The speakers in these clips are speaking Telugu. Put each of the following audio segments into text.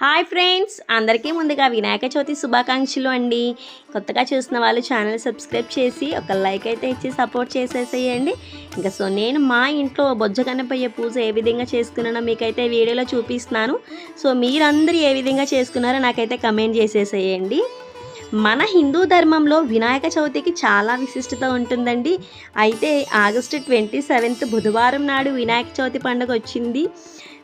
హాయ్ ఫ్రెండ్స్ అందరికీ ముందుగా వినాయక చవితి శుభాకాంక్షలు అండి. కొత్తగా చూసిన వాళ్ళు ఛానల్ సబ్స్క్రైబ్ చేసి ఒక లైక్ అయితే ఇచ్చి సపోర్ట్ చేసేసేయండి. ఇంకా సో నేను మా ఇంట్లో బొజ్జ కనపయ్య పూజ ఏ విధంగా చేసుకున్నానో మీకైతే వీడియోలో చూపిస్తున్నాను. సో మీరందరూ ఏ విధంగా చేసుకున్నారో నాకైతే కమెంట్ చేసేసేయండి. మన హిందూ ధర్మంలో వినాయక చవితికి చాలా విశిష్టత ఉంటుందండి. అయితే ఆగస్టు ట్వంటీ సెవెంత్ బుధవారం నాడు వినాయక చవితి పండుగ వచ్చింది.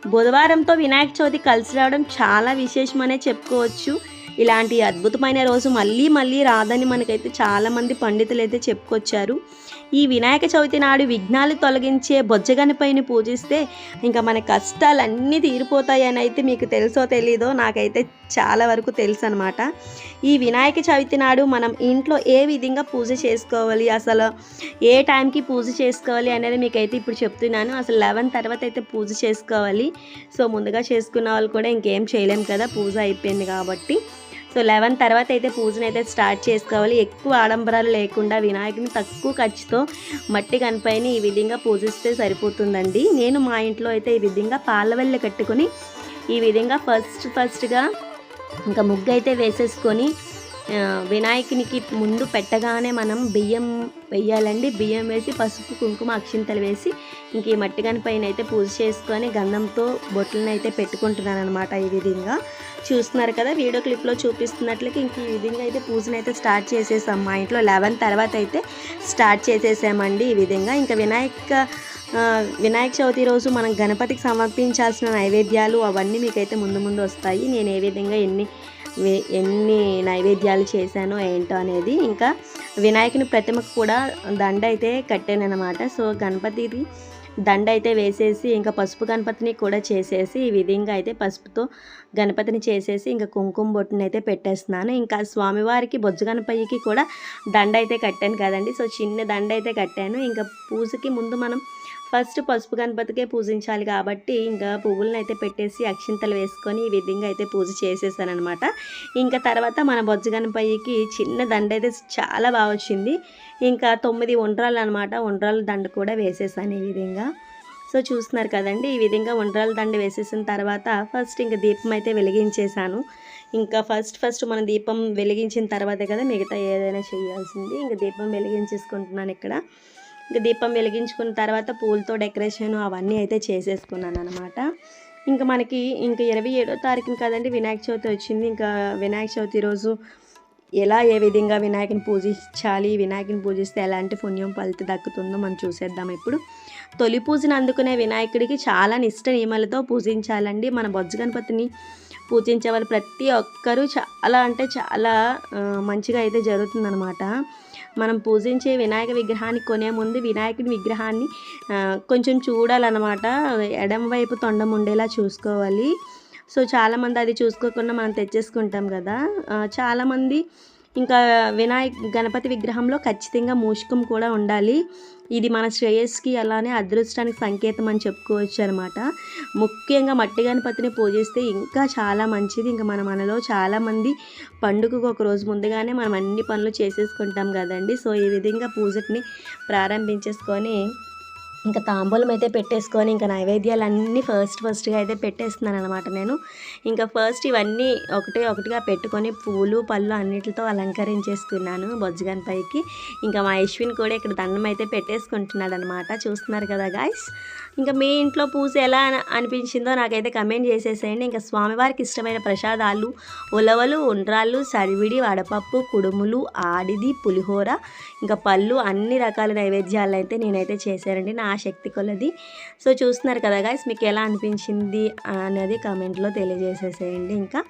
బుధవారంతో వినాయక చవితి కలిసి రావడం చాలా విశేషమనే చెప్పుకోవచ్చు. ఇలాంటి అద్భుతమైన రోజు మళ్ళీ మళ్ళీ రాదని మనకైతే చాలామంది పండితులు అయితే చెప్పుకొచ్చారు. ఈ వినాయక చవితి నాడు విఘ్నాలు తొలగించే బొజ్జగనిపైని పూజిస్తే ఇంకా మన కష్టాలన్నీ తీరిపోతాయని అయితే మీకు తెలుసో తెలీదో నాకైతే చాలా వరకు తెలుసు అనమాట ఈ వినాయక చవితి నాడు మనం ఇంట్లో ఏ విధంగా పూజ చేసుకోవాలి అసలు ఏ టైంకి పూజ చేసుకోవాలి అనేది మీకైతే ఇప్పుడు చెప్తున్నాను. అసలు లెవెన్ తర్వాత అయితే పూజ చేసుకోవాలి. సో ముందుగా చేసుకున్న వాళ్ళు కూడా ఇంకేం చేయలేం కదా పూజ అయిపోయింది కాబట్టి. సో లెవెన్ తర్వాత అయితే పూజను అయితే స్టార్ట్ చేసుకోవాలి. ఎక్కువ ఆడంబరాలు లేకుండా వినాయకుని తక్కువ ఖర్చుతో మట్టి కనిపైన ఈ విధంగా పూజిస్తే సరిపోతుందండి. నేను మా ఇంట్లో అయితే ఈ విధంగా పాలవెల్లి కట్టుకొని ఈ విధంగా ఫస్ట్ ఫస్ట్గా ఇంకా ముగ్గు అయితే వేసేసుకొని వినాయకునికి ముందు పెట్టగానే మనం బియ్యం వేయాలండి. బియ్యం వేసి పసుపు కుంకుమ అక్షింతలు వేసి ఇంక ఈ మట్టి పైన అయితే పూజ చేసుకొని గంధంతో బొట్లను అయితే పెట్టుకుంటున్నాను అనమాట ఈ విధంగా. చూస్తున్నారు కదా వీడియో క్లిప్లో చూపిస్తున్నట్లకి ఇంక ఈ విధంగా అయితే పూజను అయితే స్టార్ట్ చేసేసాం. మా ఇంట్లో లెవెన్ తర్వాత అయితే స్టార్ట్ చేసేసామండి ఈ విధంగా. ఇంకా వినాయక వినాయక చవితి రోజు మనం గణపతికి సమర్పించాల్సిన నైవేద్యాలు అవన్నీ మీకైతే ముందు ముందు వస్తాయి. నేను ఏ విధంగా ఎన్ని వే- ఎన్ని నైవేద్యాలు చేశానో ఏంటో అనేది ఇంకా వినాయకుని ప్రతిమకు కూడా దండ అయితే కట్టాను అనమాట సో గణపతిది దండ అయితే వేసేసి ఇంకా పసుపు గణపతిని కూడా చేసేసి ఈ విధంగా అయితే పసుపుతో గణపతిని చేసేసి ఇంకా కుంకుమ బొట్టుని అయితే పెట్టేస్తున్నాను. ఇంకా స్వామివారికి బొజ్జు గణపయ్యకి కూడా దండ అయితే కట్టాను కదండి. సో చిన్న దండ అయితే కట్టాను. ఇంకా పూజకి ముందు మనం ఫస్ట్ పసుపు గణపతికే పూజించాలి కాబట్టి ఇంకా పువ్వులను అయితే పెట్టేసి అక్షింతలు వేసుకొని ఈ విధంగా అయితే పూజ చేసేసాను అనమాట ఇంకా తర్వాత మన బొజ్జ గణపయ్యకి చిన్న దండ అయితే చాలా బాగా వచ్చింది. ఇంకా తొమ్మిది ఉండ్రాలు అనమాట ఉండ్రాల దండ కూడా వేసేసాను ఈ విధంగా. సో చూస్తున్నారు కదండి ఈ విధంగా ఉండ్రాల దండ వేసేసిన తర్వాత ఫస్ట్ ఇంకా దీపం అయితే వెలిగించేశాను. ఇంకా ఫస్ట్ ఫస్ట్ మనం దీపం వెలిగించిన తర్వాతే కదా మిగతా ఏదైనా చేయాల్సింది. ఇంకా దీపం వెలిగించేసుకుంటున్నాను ఇక్కడ. ఇంకా దీపం వెలిగించుకున్న తర్వాత పూలతో డెకరేషన్ అవన్నీ అయితే చేసేసుకున్నాను అనమాట ఇంకా మనకి ఇంకా ఇరవై ఏడో తారీఖున కదండి వినాయక చవితి వచ్చింది. ఇంకా వినాయక చవితి రోజు ఎలా ఏ విధంగా వినాయకుని పూజించాలి వినాయకుని పూజిస్తే ఎలాంటి పుణ్యం ఫలిత దక్కుతుందో మనం చూసేద్దాం ఇప్పుడు. తొలి పూజను అందుకునే వినాయకుడికి చాలా నిష్ట నియమాలతో పూజించాలండి. మన బొజ్జ గణపతిని పూజించే వాళ్ళు ప్రతి ఒక్కరూ చాలా అంటే చాలా మంచిగా అయితే జరుగుతుందనమాట మనం పూజించే వినాయక విగ్రహాన్ని కొనే ముందు వినాయకుడి విగ్రహాన్ని కొంచెం చూడాలన్నమాట. ఎడం వైపు తొండం ఉండేలా చూసుకోవాలి. సో చాలామంది అది చూసుకోకుండా మనం తెచ్చేసుకుంటాం కదా. చాలామంది ఇంకా వినాయక గణపతి విగ్రహంలో ఖచ్చితంగా మూషికం కూడా ఉండాలి. ఇది మన శ్రేయస్కి అలానే అదృష్టానికి సంకేతం అని చెప్పుకోవచ్చు అనమాట ముఖ్యంగా మట్టి గణపతిని పూజిస్తే ఇంకా చాలా మంచిది. ఇంకా మన మనలో చాలామంది పండుగకు ఒక రోజు ముందుగానే మనం అన్ని పనులు చేసేసుకుంటాం కదండి. సో ఈ విధంగా పూజని ప్రారంభించేసుకొని ఇంకా తాంబూలం అయితే పెట్టేసుకొని ఇంకా నైవేద్యాలు అన్నీ ఫస్ట్ ఫస్ట్గా అయితే పెట్టేస్తున్నాను అనమాట నేను. ఇంకా ఫస్ట్ ఇవన్నీ ఒకటే ఒకటిగా పెట్టుకొని పూలు పళ్ళు అన్నిటితో అలంకరించేసుకున్నాను బొజ్జగాన్ పైకి. ఇంకా మా యశ్విన్ కూడా ఇక్కడ దండం అయితే పెట్టేసుకుంటున్నాడు అనమాట చూస్తున్నారు కదా గాయస్ ఇంకా మీ ఇంట్లో పూజ ఎలా అనిపించిందో నాకైతే కమెంట్ చేసేసేయండి. ఇంకా స్వామివారికి ఇష్టమైన ప్రసాదాలు ఉలవలు ఉండ్రాళ్ళు సరివిడి వడపప్పు కుడుములు ఆడిది పులిహోర ఇంకా పళ్ళు అన్ని రకాల నైవేద్యాలు అయితే నేనైతే చేశానండి. నా శక్తి కొలది. సో చూస్తున్నారు కదా గాయస్ మీకు ఎలా అనిపించింది అనేది కామెంట్లో తెలియజేసేసేయండి ఇంకా.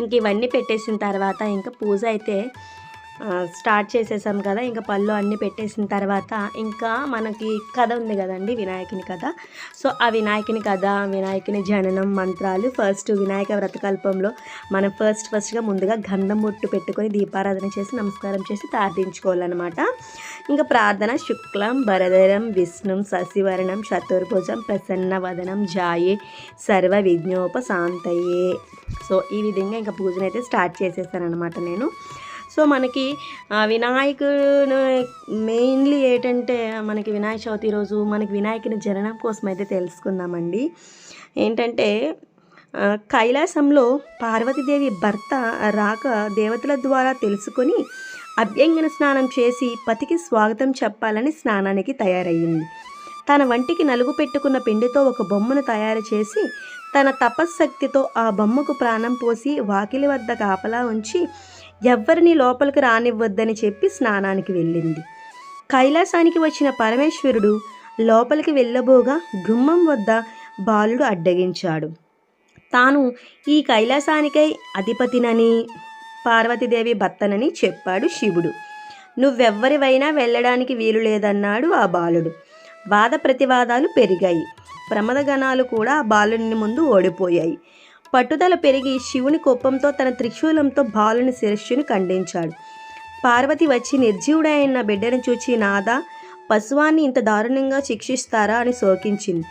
ఇంక ఇవన్నీ పెట్టేసిన తర్వాత ఇంకా పూజ అయితే స్టార్ట్ చేసేసాం కదా ఇంకా పళ్ళు అన్నీ పెట్టేసిన తర్వాత ఇంకా మనకి కథ ఉంది కదండి వినాయకుని కథ. సో ఆ వినాయకుని కథ వినాయకుని జననం మంత్రాలు ఫస్ట్ వినాయక వ్రతకల్పంలో మనం ఫస్ట్ ఫస్ట్గా ముందుగా గంధం బొట్టు పెట్టుకొని దీపారాధన చేసి నమస్కారం చేసి ప్రార్థించుకోవాలన్నమాట. ఇంకా ప్రార్థన శుక్లం భరధరం విష్ణుం శశివర్ణం చతుర్భుజం ప్రసన్న వదనం జాయే సర్వ విఘ్నోపశాంతయే. సో ఈ విధంగా ఇంకా పూజనైతే స్టార్ట్ చేసేసాను అనమాట నేను. సో మనకి వినాయకుడు మెయిన్లీ ఏంటంటే మనకి వినాయక చవితి రోజు మనకి వినాయకుని జననం కోసం అయితే తెలుసుకుందామండి. ఏంటంటే కైలాసంలో పార్వతీదేవి భర్త రాక దేవతల ద్వారా తెలుసుకొని అభ్యంగన స్నానం చేసి పతికి స్వాగతం చెప్పాలని స్నానానికి తయారయ్యింది. తన వంటికి నలుగు పెట్టుకున్న పిండితో ఒక బొమ్మను తయారు చేసి తన తపశ్శక్తితో ఆ బొమ్మకు ప్రాణం పోసి వాకిలి వద్ద కాపలా ఉంచి ఎవ్వరిని లోపలికి రానివ్వద్దని చెప్పి స్నానానికి వెళ్ళింది. కైలాసానికి వచ్చిన పరమేశ్వరుడు లోపలికి వెళ్ళబోగా గుమ్మం వద్ద బాలుడు అడ్డగించాడు. తాను ఈ కైలాసానికై అధిపతినని పార్వతీదేవి భర్తనని చెప్పాడు శివుడు. నువ్వెవ్వరివైనా వెళ్ళడానికి వీలు లేదన్నాడు ఆ బాలుడు. వాద ప్రతివాదాలు పెరిగాయి. ప్రమదగణాలు కూడా ఆ బాలుని ముందు ఓడిపోయాయి. పట్టుదల పెరిగి శివుని కోపంతో తన త్రిశూలంతో బాలుని శిరస్సుని ఖండించాడు. పార్వతి వచ్చి నిర్జీవుడైన బిడ్డను చూచి నాదా పశువాన్ని ఇంత దారుణంగా శిక్షిస్తారా? అని శోకించింది.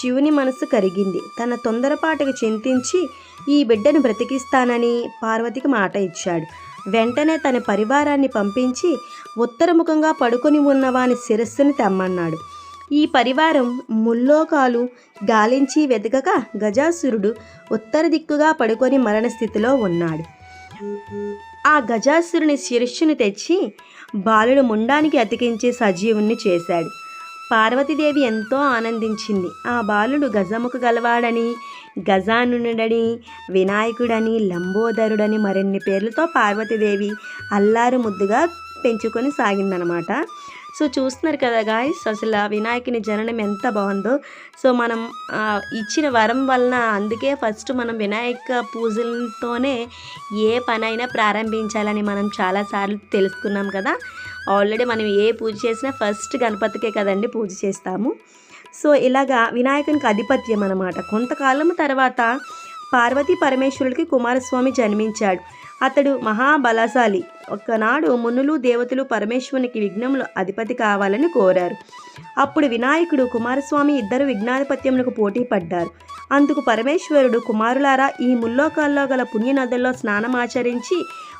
శివుని మనసు కరిగింది. తన తొందరపాటుకు చింతించి ఈ బిడ్డను బ్రతికిస్తానని పార్వతికి మాట ఇచ్చాడు. వెంటనే తన పరివారాన్ని పంపించి ఉత్తరముఖంగా పడుకొని ఉన్న వాని శిరస్సుని తెమ్మన్నాడు. ఈ పరివారం ముల్లోకాలు గాలించి వెతకక గజాసురుడు ఉత్తర దిక్కుగా పడుకొని మరణస్థితిలో ఉన్నాడు. ఆ గజాసురుని శిరస్సును తెచ్చి బాలుడు ముండానికి అతికించి సజీవుణ్ణి చేశాడు. పార్వతీదేవి ఎంతో ఆనందించింది. ఆ బాలుడు గజముఖ గలవాడని గజానుడని వినాయకుడని లంబోదరుడని మరిన్ని పేర్లతో పార్వతీదేవి అల్లారు ముద్దుగా పెంచుకొని సాగిందనమాట. సో చూస్తున్నారు కదా గాయస్ అసలు ఆ వినాయకుని జననం ఎంత బాగుందో. సో మనం ఇచ్చిన వరం వలన అందుకే ఫస్ట్ మనం వినాయక పూజలతోనే ఏ పనైనా ప్రారంభించాలని మనం చాలాసార్లు తెలుసుకున్నాం కదా. ఆల్రెడీ మనం ఏ పూజ చేసినా ఫస్ట్ గణపతికే కదండి పూజ చేస్తాము. సో ఇలాగా వినాయకునికి ఆధిపత్యం అనమాట కొంతకాలం తర్వాత పార్వతీ పరమేశ్వరుడికి కుమారస్వామి జన్మించాడు. అతడు మహాబలశాలి. ఒకనాడు మునులు దేవతలు పరమేశ్వరునికి విఘ్నములు అధిపతి కావాలని కోరారు. అప్పుడు వినాయకుడు కుమారస్వామి ఇద్దరు విఘ్నాధిపత్యములకు పోటీ పడ్డారు. అందుకు పరమేశ్వరుడు కుమారులారా ఈ ముల్లోకాల్లో గల పుణ్యనదుల్లో స్నానమాచరించి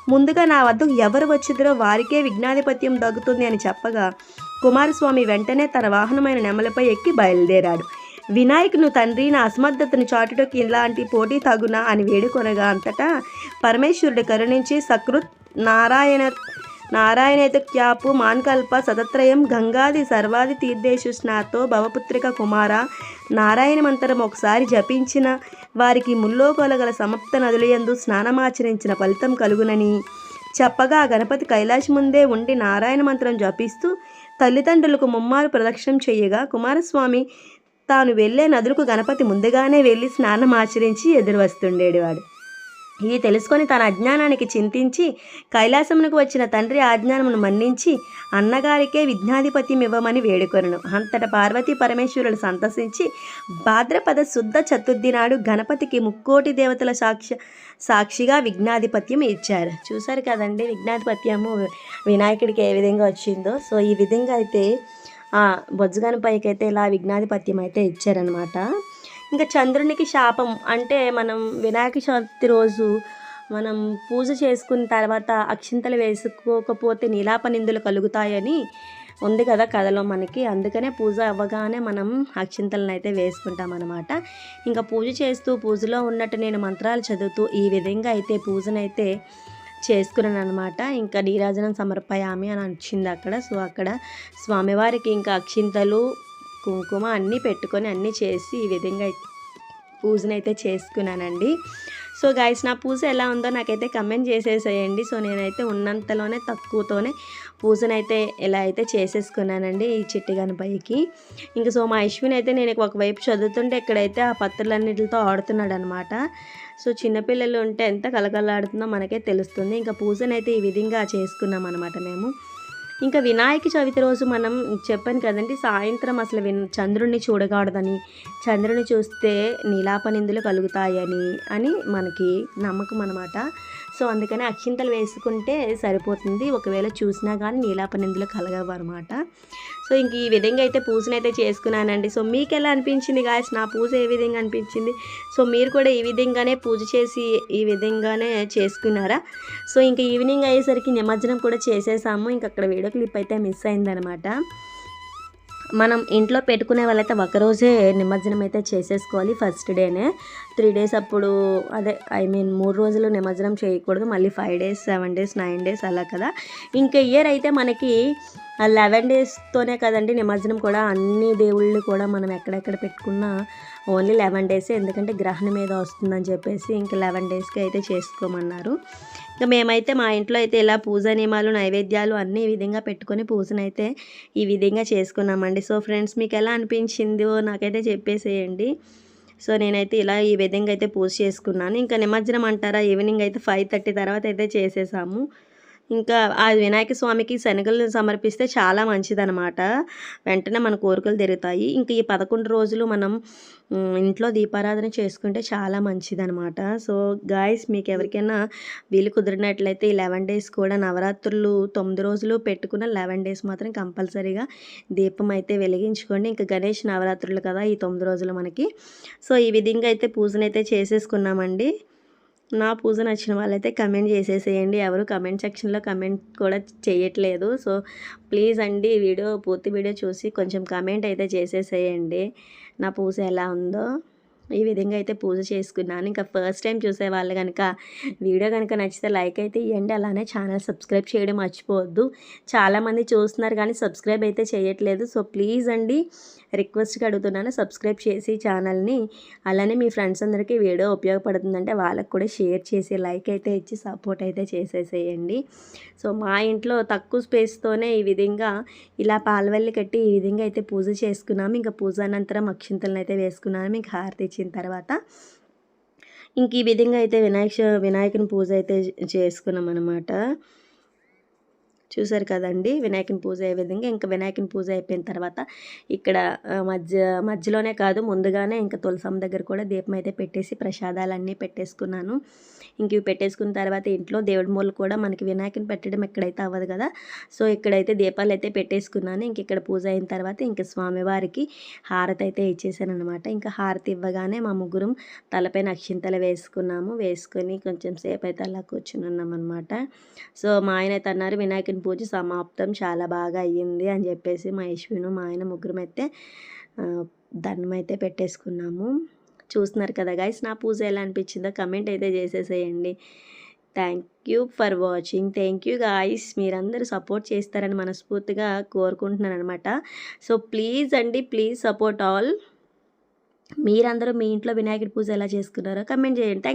ముందుగా నా వద్దకు ఎవరు వచ్చిద్దరో వారికే విఘ్నాధిపత్యం దగ్గుతుంది అని చెప్పగా కుమారస్వామి వెంటనే తన వాహనమైన నెమలపై ఎక్కి బయలుదేరాడు. వినాయకును తండ్రి నా అసమర్థతను చాటుటకు ఇలాంటి పోటీ తగునా అని వేడుకొనగా అంతటా పరమేశ్వరుడు కరుణించి సకృత్ నారాయణ నారాయణేత క్యాపు మాన్కల్ప సతత్రయం గంగాది సర్వాది తీర్థేశు స్నాతో భవపుత్రిక కుమార నారాయణ మంత్రం ఒకసారి జపించిన వారికి ముల్లోకొలగల సమప్త నదులయందు స్నానమాచరించిన ఫలితం కలుగునని. చెప్పగా గణపతి కైలాష్ ముందే ఉండి నారాయణ మంత్రం జపిస్తూ తల్లిదండ్రులకు ముమ్మారు ప్రదక్షిణం చేయగా కుమారస్వామి తాను వెళ్ళే నదులకు గణపతి ముందుగానే వెళ్ళి స్నానం ఆచరించి ఎదురు వస్తుండేవాడు ఇది తెలుసుకొని తన అజ్ఞానానికి చింతించి కైలాసమునకు వచ్చిన తండ్రి ఆజ్ఞానమును మన్నించి అన్నగారికే విఘ్నాధిపత్యం ఇవ్వమని వేడుకొనను. అంతట పార్వతీ పరమేశ్వరుడు సంతసించి భాద్రపద శుద్ధ చతుర్థి నాడు గణపతికి ముక్కోటి దేవతల సాక్షి సాక్షిగా విఘ్నాధిపత్యం ఇచ్చారు. చూశారు కదండి విఘ్నాధిపత్యము వినాయకుడికి ఏ విధంగా వచ్చిందో. సో ఈ విధంగా అయితే బొజ్జగాని పైకి అయితే ఇలా విఘ్నాధిపత్యం అయితే ఇచ్చారనమాట ఇంకా చంద్రునికి శాపం అంటే మనం వినాయక చవితి రోజు మనం పూజ చేసుకున్న తర్వాత అక్షింతలు వేసుకోకపోతే నీలాప నిందులు కలుగుతాయని ఉంది కదా కథలో మనకి. అందుకనే పూజ అవ్వగానే మనం అక్షింతలను అయితే వేసుకుంటాం అనమాట ఇంకా పూజ చేస్తూ పూజలో ఉన్నట్టు నేను మంత్రాలు చదువుతూ ఈ విధంగా అయితే పూజనైతే చేసుకున్నాను అనమాట ఇంకా నీరాజనం సమర్పయామి అని వచ్చింది అక్కడ. సో అక్కడ స్వామివారికి ఇంకా అక్షింతలు కుంకుమ అన్నీ పెట్టుకొని అన్నీ చేసి ఈ విధంగా పూజనైతే చేసుకున్నానండి. సో గాయస్ నా పూజ ఎలా ఉందో నాకైతే కమెంట్ చేసేసేయండి. సో నేనైతే ఉన్నంతలోనే తక్కువతోనే పూజనైతే ఎలా అయితే చేసేసుకున్నానండి ఈ చిట్టి గణపయ్యకి. ఇంకా సో మా అశ్విన్ అయితే నేను ఒకవైపు చదువుతుంటే ఇక్కడైతే ఆ పత్రులన్నిటితో ఆడుతున్నాడు అనమాట సో చిన్నపిల్లలు ఉంటే ఎంత కలకలాడుతుందో మనకే తెలుస్తుంది. ఇంకా పూజనైతే ఈ విధంగా చేసుకున్నాం అనమాట మేము. ఇంకా వినాయక చవితి రోజు మనం చెప్పాను కదండి సాయంత్రం అసలు విన్ చంద్రుడిని చూడకూడదని చంద్రుని చూస్తే నీలాపనిందులు కలుగుతాయని అని మనకి నమ్మకం అనమాట సో అందుకని అక్షింతలు వేసుకుంటే సరిపోతుంది. ఒకవేళ చూసినా కానీ నీలాపనిందులు కలగవు అనమాట సో ఇంక ఈ విధంగా అయితే పూజనైతే చేసుకున్నానండి. సో మీకు ఎలా అనిపించింది గాయస్? నా పూజ ఏ విధంగా అనిపించింది? సో మీరు కూడా ఈ విధంగానే పూజ చేసి ఈ విధంగానే చేసుకున్నారా? సో ఇంకా ఈవినింగ్ అయ్యేసరికి నిమజ్జనం కూడా చేసేసాము. ఇంక అక్కడ వీడియో క్లిప్ అయితే మిస్ అయిందనమాట మనం ఇంట్లో పెట్టుకునే వాళ్ళైతే ఒకరోజే నిమజ్జనం అయితే చేసేసుకోవాలి ఫస్ట్ డేనే. త్రీ డేస్ అప్పుడు అదే ఐ మీన్ మూడు రోజులు నిమజ్జనం చేయకూడదు. మళ్ళీ five days seven days nine days అలా కదా. ఇంకా ఇయర్ అయితే మనకి లెవెన్ డేస్తోనే కదండి నిమజ్జనం కూడా. అన్ని దేవుళ్ళు కూడా మనం ఎక్కడెక్కడ పెట్టుకున్నా ఓన్లీ లెవెన్ డేసే. ఎందుకంటే గ్రహణం మీద వస్తుందని చెప్పేసి ఇంకా లెవెన్ డేస్కి అయితే చేసుకోమన్నారు. ఇంకా మేమైతే మా ఇంట్లో అయితే ఇలా పూజ నియమాలు నైవేద్యాలు అన్ని ఈ విధంగా పెట్టుకొని పూజనైతే ఈ విధంగా చేసుకున్నామండి. సో ఫ్రెండ్స్ మీకు ఎలా అనిపించిందో నాకైతే చెప్పేసేయండి. సో నేనైతే ఇలా ఈ విధంగా అయితే పూజ చేసుకున్నాను. ఇంకా నిమజ్జనం అంటారా? ఈవినింగ్ అయితే ఫైవ్ థర్టీ తర్వాత అయితే చేసేసాము. ఇంకా ఆ వినాయక స్వామికి శనగలు సమర్పిస్తే చాలా మంచిదనమాట వెంటనే మన కోరికలు తిరుగుతాయి ఇంకా ఈ పదకొండు రోజులు మనం ఇంట్లో దీపారాధన చేసుకుంటే చాలా మంచిదనమాట సో గాయస్ మీకు ఎవరికైనా వీలు కుదిరినట్లయితే ఈ లెవెన్ డేస్ కూడా నవరాత్రులు తొమ్మిది రోజులు పెట్టుకున్న లెవెన్ డేస్ మాత్రం కంపల్సరీగా దీపం అయితే వెలిగించుకోండి. ఇంకా గణేష్ నవరాత్రులు కదా ఈ తొమ్మిది రోజులు మనకి. సో ఈ విధంగా అయితే పూజనైతే చేసేసుకున్నామండి. నా పూజ నచ్చిన వాళ్ళైతే కమెంట్ చేసేసేయండి. ఎవరు కమెంట్ సెక్షన్లో కమెంట్ కూడా చేయట్లేదు. సో ప్లీజ్ అండి వీడియో పూర్తి వీడియో చూసి కొంచెం కమెంట్ అయితే చేసేసేయండి. నా పూజ ఎలా ఉందో. ఈ విధంగా అయితే పూజ చేసుకున్నాను. ఇంకా ఫస్ట్ టైం చూసే వాళ్ళు కనుక వీడియో కనుక నచ్చితే లైక్ అయితే ఇవ్వండి అలానే ఛానల్ సబ్స్క్రైబ్ చేయడం మర్చిపోవద్దు. చాలామంది చూస్తున్నారు కానీ సబ్స్క్రైబ్ అయితే చేయట్లేదు. సో ప్లీజ్ అండి రిక్వెస్ట్గా అడుగుతున్నాను. సబ్స్క్రైబ్ చేసి ఛానల్ని అలానే మీ ఫ్రెండ్స్ అందరికీ వీడియో ఉపయోగపడుతుందంటే వాళ్ళకి కూడా షేర్ చేసి లైక్ అయితే ఇచ్చి సపోర్ట్ అయితే చేసేసేయండి. సో మా ఇంట్లో తక్కువ స్పేస్తోనే ఈ విధంగా ఇలా పాలవల్లి కట్టి ఈ విధంగా అయితే పూజ చేసుకున్నాము. ఇంకా పూజ అనంతరం అక్షింతలను అయితే వేసుకున్నాము. ఇంకా హారతి ఇచ్చిన తర్వాత ఇంక ఈ విధంగా అయితే వినాయక వినాయకుని పూజ అయితే చేసుకున్నాం అనమాట చూసారు కదండి వినాయకుని పూజ అయ్యే విధంగా. ఇంకా వినాయకుని పూజ అయిపోయిన తర్వాత ఇక్కడ మధ్య మధ్యలోనే కాదు ముందుగానే ఇంకా తులసమ్మ దగ్గర కూడా దీపం అయితే పెట్టేసి ప్రసాదాలన్నీ పెట్టేసుకున్నాను. ఇంక ఇవి పెట్టేసుకున్న తర్వాత ఇంట్లో దేవుడి మూలు కూడా మనకి వినాయకుని పెట్టడం ఎక్కడైతే అవ్వదు కదా. సో ఇక్కడైతే దీపాలు అయితే పెట్టేసుకున్నాను. ఇంక ఇక్కడ పూజ అయిన తర్వాత ఇంక స్వామివారికి హారతి అయితే ఇచ్చేసాను అనమాట ఇంకా హారతి ఇవ్వగానే మా ముగ్గురం తలపైన అక్షింతలు వేసుకున్నాము. వేసుకొని కొంచెం సేపు అయితే అలా కూర్చుని ఉన్నాం అనమాట సో మా ఆయన అయితే అన్నారు వినాయకుని పూజ సమాప్తం చాలా బాగా అయ్యింది అని చెప్పేసి మా యశ్విను మా ఆయన ముగ్గురం అయితే దండం అయితే పెట్టేసుకున్నాము. చూస్తున్నారు కదా గైస్ నా పూజ ఎలా అనిపించిందో కమెంట్ అయితే చేసేసేయండి. Thank you for watching thank you guys మీరందరూ సపోర్ట్ చేస్తారని మనస్ఫూర్తిగా కోరుకుంటున్నాను అనమాట సో ప్లీజ్ అండి ప్లీజ్ సపోర్ట్ ఆల్ మీరందరూ మీ ఇంట్లో వినాయకుడి పూజ ఎలా చేసుకున్నారో కమెంట్ చేయండి. థ్యాంక్